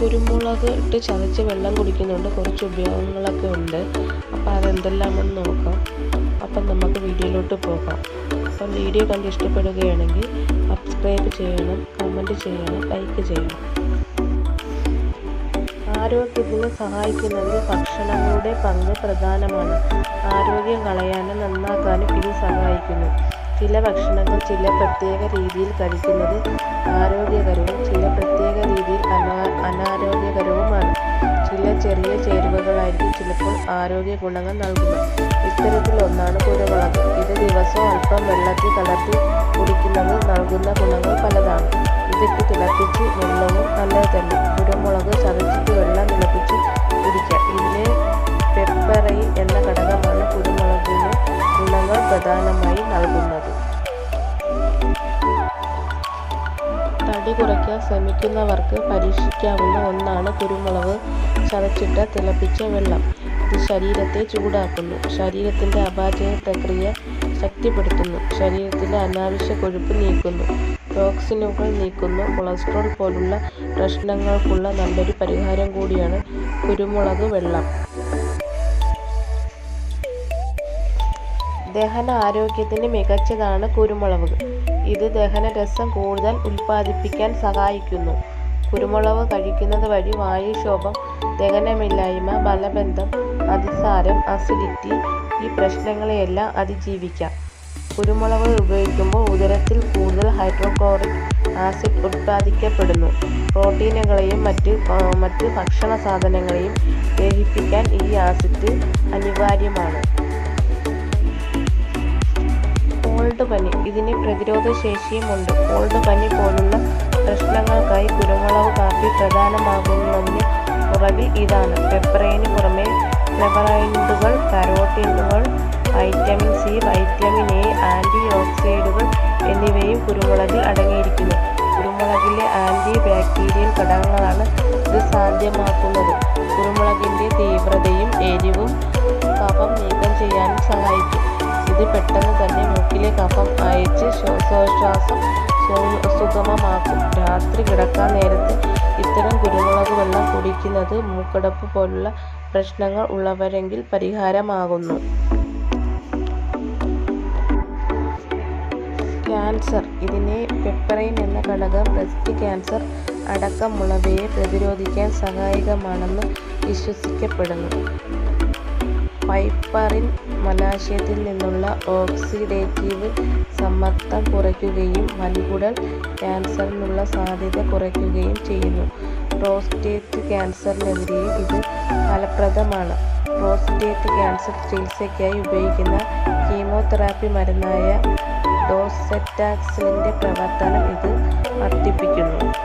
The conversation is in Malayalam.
കുരുമുളക് ഇട്ട് ചതച്ച് വെള്ളം കുടിക്കുന്നുണ്ട്. കുറച്ച് ഉപയോഗങ്ങളൊക്കെ ഉണ്ട്. അപ്പോൾ അതെന്തെല്ലാമെന്ന് നോക്കാം. അപ്പം നമുക്ക് വീഡിയോയിലോട്ട് പോകാം. അപ്പം വീഡിയോ കണ്ട് ഇഷ്ടപ്പെടുകയാണെങ്കിൽ സബ്സ്ക്രൈബ് ചെയ്യണം കമന്റ് ചെയ്യണം ലൈക്ക് ചെയ്യണം. ആരോഗ്യത്തിന് സഹായിക്കുന്നതിൽ ഭക്ഷണങ്ങളുടെ പങ്ക് പ്രധാനമാണ്. ആരോഗ്യം കളയാനും നന്നാക്കാനും ഇത് സഹായിക്കുന്നു. ചില ഭക്ഷണങ്ങൾ ചില പ്രത്യേക രീതിയിൽ കഴിക്കുന്നത് ആരോഗ്യകരവും ചില പ്രത്യേക രീതിയിൽ അനാ അനാരോഗ്യകരവുമാണ്. ചില ചെറിയ ചേരുവകളായിരിക്കും ചിലപ്പോൾ ആരോഗ്യ ഗുണങ്ങൾ നൽകുന്നത്. ഇത്തരത്തിൽ ഒന്നാണ് കുരുമുളക്. ഇത് ദിവസവും അല്പം വെള്ളത്തിൽ കലർത്തി കുടിക്കുന്നത് നൽകുന്ന ഗുണങ്ങൾ പലതാണ്. ഇതിട്ട് തിളപ്പിച്ച് വെള്ളവും നല്ലത് തന്നെ കുരുമുളക് പ്രധാനമായി നൽകുന്നത്. തടി കുറയ്ക്കാൻ ശ്രമിക്കുന്നവർക്ക് പരീക്ഷിക്കാവുന്ന ഒന്നാണ് കുരുമുളക്. ചതച്ചിട്ട തിളപ്പിച്ച വെള്ളം. ഇത് ശരീരത്തെ ചൂടാക്കുന്നു. ശരീരത്തിന്റെ അപാചയ പ്രക്രിയ ശക്തിപ്പെടുത്തുന്നു. ശരീരത്തിലെ അനാവശ്യ കൊഴുപ്പ് നീക്കുന്നു. ടോക്സിനുകൾ നീക്കുന്നു. കൊളസ്ട്രോൾ പോലുള്ള പ്രശ്നങ്ങൾക്കുള്ള നല്ലൊരു പരിഹാരം കൂടിയാണ് കുരുമുളക് വെള്ളം. ദഹന ആരോഗ്യത്തിന് മികച്ചതാണ് കുരുമുളക്. ഇത് ദഹനരസം കൂടുതൽ ഉൽപ്പാദിപ്പിക്കാൻ സഹായിക്കുന്നു. കുരുമുളക് കഴിക്കുന്നത് വഴി വായുക്ഷോഭം ദഹനമില്ലായ്മ മലബന്ധം അതിസാരം അസിഡിറ്റി ഈ പ്രശ്നങ്ങളെയെല്ലാം അതിജീവിക്കാം. കുരുമുളക് ഉപയോഗിക്കുമ്പോൾ ഉദരത്തിൽ കൂടുതൽ ഹൈഡ്രോക്ലോറിക് ആസിഡ് ഉത്പാദിക്കപ്പെടുന്നു പ്രോട്ടീനുകളെയും മറ്റ് മറ്റ് ഭക്ഷണ സാധനങ്ങളെയും ദഹിപ്പിക്കാൻ ഈ ആസിഡ് അനിവാര്യമാണ്. കോൾഡ് പനി. ഇതിന് പ്രതിരോധ ശേഷിയുമുണ്ട്. കോൾഡ് പനി പോലുള്ള പ്രശ്നങ്ങൾക്കായി കുരുമുളക് കാപ്പി പ്രധാനമാകുന്നതിന് ഉറവിൽ ഇതാണ്. പെപ്പറൈന് പുറമെ ഫ്ലെവറൈൻഡുകൾ കരോട്ടീനുകൾ vitamin C vitamin A anti ഓക്സൈഡുകൾ എന്നിവയും കുരുമുളകിൽ അടങ്ങിയിരിക്കുന്നു. കുരുമുളകിലെ ആന്റി ബാക്ടീരിയൽ ഘടകങ്ങളാണ് ഇത് സാധ്യമാക്കുന്നത്. കുരുമുളകിന്റെ തീവ്രതയും എരിവും കഫം നീക്കം ചെയ്യാനും സഹായിക്കും. ഇത് പെട്ടെന്ന് തന്നെ മൂക്കിലെ കഫം അയച്ച് ശ്വാസോച്ഛ്വാസം സുഗമമാക്കും. രാത്രി കിടക്കാൻ നേരത്ത് ഇത്തരം കുരുമുളക് വെള്ളം കുടിക്കുന്നത് മൂക്കടപ്പ് പോലുള്ള പ്രശ്നങ്ങൾ ഉള്ളവരെങ്കിൽ പരിഹാരമാകുന്നു. ക്യാൻസർ. ഇതിനെ പെപ്പറൈൻ എന്ന ഘടകം ബ്രസ്റ്റ് ക്യാൻസർ അടക്കമുള്ളവയെ പ്രതിരോധിക്കാൻ സഹായകമാണെന്ന് വിശ്വസിക്കപ്പെടുന്നു. പൈപ്പറിൻ മലാശയത്തിൽ നിന്നുള്ള ഓക്സിഡേറ്റീവ് സമ്മർദ്ദം കുറയ്ക്കുകയും വൻകുടൽ ക്യാൻസറിനുള്ള സാധ്യത കുറയ്ക്കുകയും ചെയ്യുന്നു. പ്രോസ്റ്റേറ്റ് ക്യാൻസറിനെതിരെയും ഇത് ഫലപ്രദമാണ്. പ്രോസ്റ്റേറ്റ് ക്യാൻസർ ചികിത്സയ്ക്കായി ഉപയോഗിക്കുന്ന കീമോതെറാപ്പി മരുന്നായ ഡോസെറ്റാക്സിലിന്റെ പ്രവർത്തനം ഇത് വർദ്ധിപ്പിക്കുന്നു.